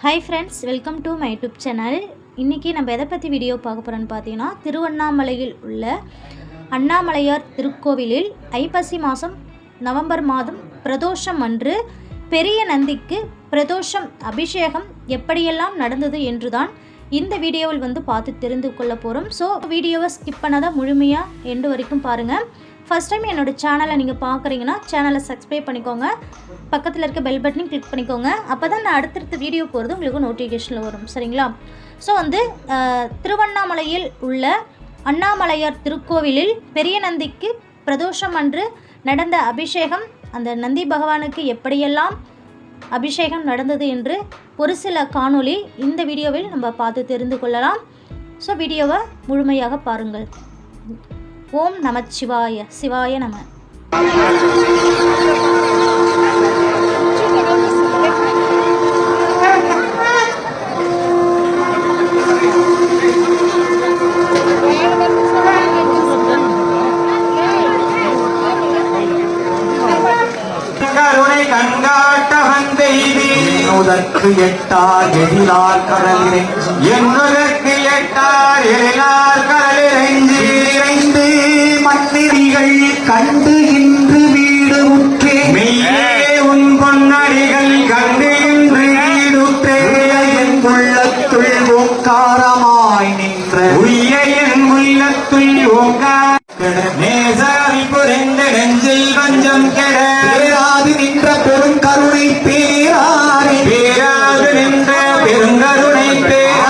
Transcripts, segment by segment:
Hi friends welcome to my YouTube channel இன்றைக்கி நம்ம எதை பற்றி வீடியோ பார்க்க போகிறோன்னு பார்த்தீங்கன்னா திருவண்ணாமலையில் உள்ள அண்ணாமலையார் திருக்கோவிலில் ஐப்பசி மாதம் நவம்பர் மாதம் பிரதோஷம் அன்று பெரிய நந்திக்கு பிரதோஷம் அபிஷேகம் எப்படியெல்லாம் நடந்தது என்றுதான் இந்த வீடியோவில் வந்து பார்த்து தெரிந்து கொள்ள போகிறோம் ஸோ வீடியோவை ஸ்கிப் பண்ணாதான் முழுமையாக எண்டு வரைக்கும் பாருங்கள் ஃபஸ்ட் டைம் என்னோட சேனலை நீங்கள் பார்க்குறீங்கன்னா சேனலை சப்ஸ்கிரைப் பண்ணிக்கோங்க. பக்கத்தில் இருக்க பெல் பட்டனையும் கிளிக் பண்ணிக்கோங்க. அப்போ தான் நான் அடுத்தடுத்த வீடியோ போகிறது உங்களுக்கு நோட்டிஃபிகேஷனில் வரும். சரிங்களா? ஸோ வந்து திருவண்ணாமலையில் உள்ள அண்ணாமலையார் திருக்கோவிலில் பெரிய நந்திக்கு பிரதோஷம் அன்று நடந்த அபிஷேகம் அந்த நந்தி பகவானுக்கு எப்படியெல்லாம் அபிஷேகம் நடந்தது என்று ஒரு சில காணொளி இந்த வீடியோவில் நம்ம பார்த்து தெரிந்து கொள்ளலாம். ஸோ வீடியோவை முழுமையாக பாருங்கள். ஓம் நமச்சிவாய சிவாய நம. கருணை கண்காட்ட வந்தெய்தி. என்னுதற்கு எட்டார் எதிரார் கடலினை என்னுதற்கு எட்டார் எழிலார் கடலிறைஞ்சி இறைந்து கெட பேராது நின்ற பெரும் கருணை பேராரே. பேராது நின்ற பெருங்கருணை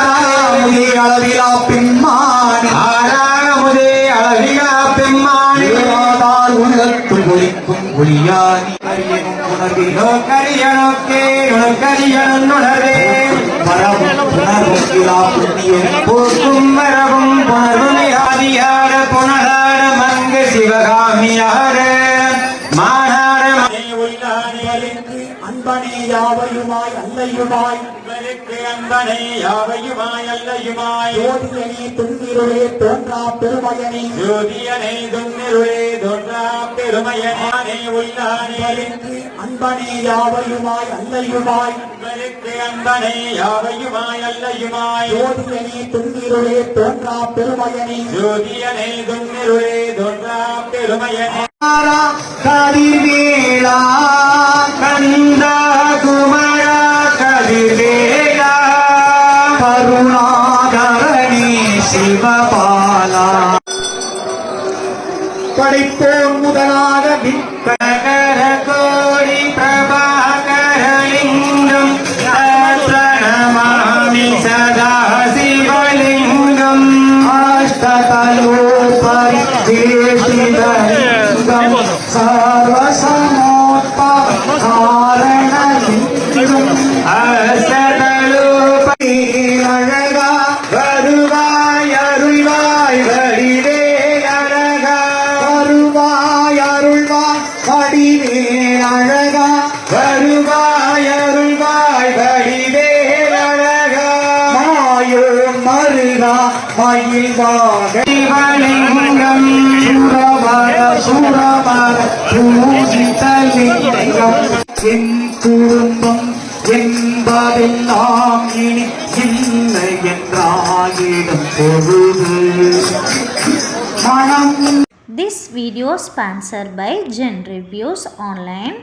ஆராயே அளவிலா பின்மானி ஆறாமுதே அளவிலா பெம்மானி. ஆதார் உலகத்து ஒலிக்கும் ஒளியானி. அறியனும் உணர்விலோ கரியனோக்கே மரபும் போக்கும் புணர்வுமை ஆதியார புனராட மங்கு சிவகாமியார அன்பனே யாவையுமாய் அல்லையுமாய் இவருக்கு அன்பனே யாவையுமாய் அல்லையுமாய் ஜோதியனே துன்னிருளே தோன்றா பெருமயனே. ஜோதியனை துன்னிருளே தோன்றா பெருமையனே. உள்ளானே. அன்பனே யாவையுமாய் அல்லையுமாய் இவருக்கு அன்பனே யாவையுமாய் அல்லையுமாய் ஜோதியனே துன்னிருளே தோன்றா பெருமயனே. ஜோதியனை துன்னிருளே தோன்றா பெருமையனே. கதிர்வேளா சிவபாலா. படைப்போம் முதலாக விற்பகர கர கோடி பிரபாகரலிங்கம் பிரணமாமி சதா சிவலிங்கம். அஷ்டதலோபரி தேசிதலிங்கம் சர்வசமா அருள்வாய் வடிவேல் அழகா வருவாய் அருள்வாய் வடிவேல் அழகா. மாயோ மருகா மயில் வாக. சிவலிங்கம் சுரவர சுரவர பூஜிதலிங்கம் என் குடும்பம் என்பதெல்லாம் இனி இல்லை என்றாயிடும் பொழுது. This video sponsored by Gen Reviews Online.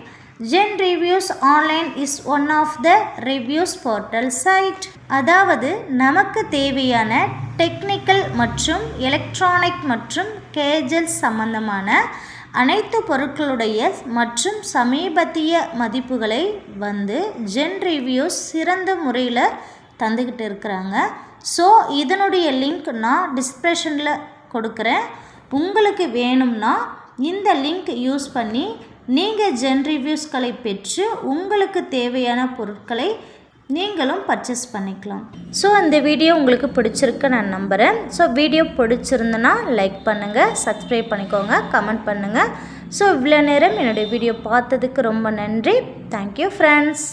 Gen Reviews Online is one of the reviews portal site. அதாவது நமக்கு தேவையான டெக்னிக்கல் மற்றும் எலக்ட்ரானிக் மற்றும் கேஜல் சம்பந்தமான அனைத்து பொருட்களுடைய மற்றும் சமீபத்திய மதிப்புகளை வந்து ஜென் ரிவ்யூஸ் சிறந்த முறையில் தந்துக்கிட்டு இருக்கிறாங்க ஸோ இதனுடைய லிங்க் நான் டிஸ்கிரிப்ஷனில் கொடுக்குறேன் உங்களுக்கு வேணும்னா இந்த லிங்க் யூஸ் பண்ணி நீங்கள் ஜென் ரிவ்யூஸ்களை பெற்று உங்களுக்கு தேவையான பொருட்களை நீங்களும் பர்ச்சேஸ் பண்ணிக்கலாம். ஸோ இந்த வீடியோ உங்களுக்கு பிடிச்சிருக்கு நான் நம்புகிறேன் ஸோ வீடியோ பிடிச்சிருந்தனா லைக் பண்ணுங்கள் சப்ஸ்கிரைப் பண்ணிக்கோங்க கமெண்ட் பண்ணுங்கள் ஸோ இவ்வளோ நேரம் என்னுடைய வீடியோ பார்த்ததுக்கு ரொம்ப நன்றி. Thank you friends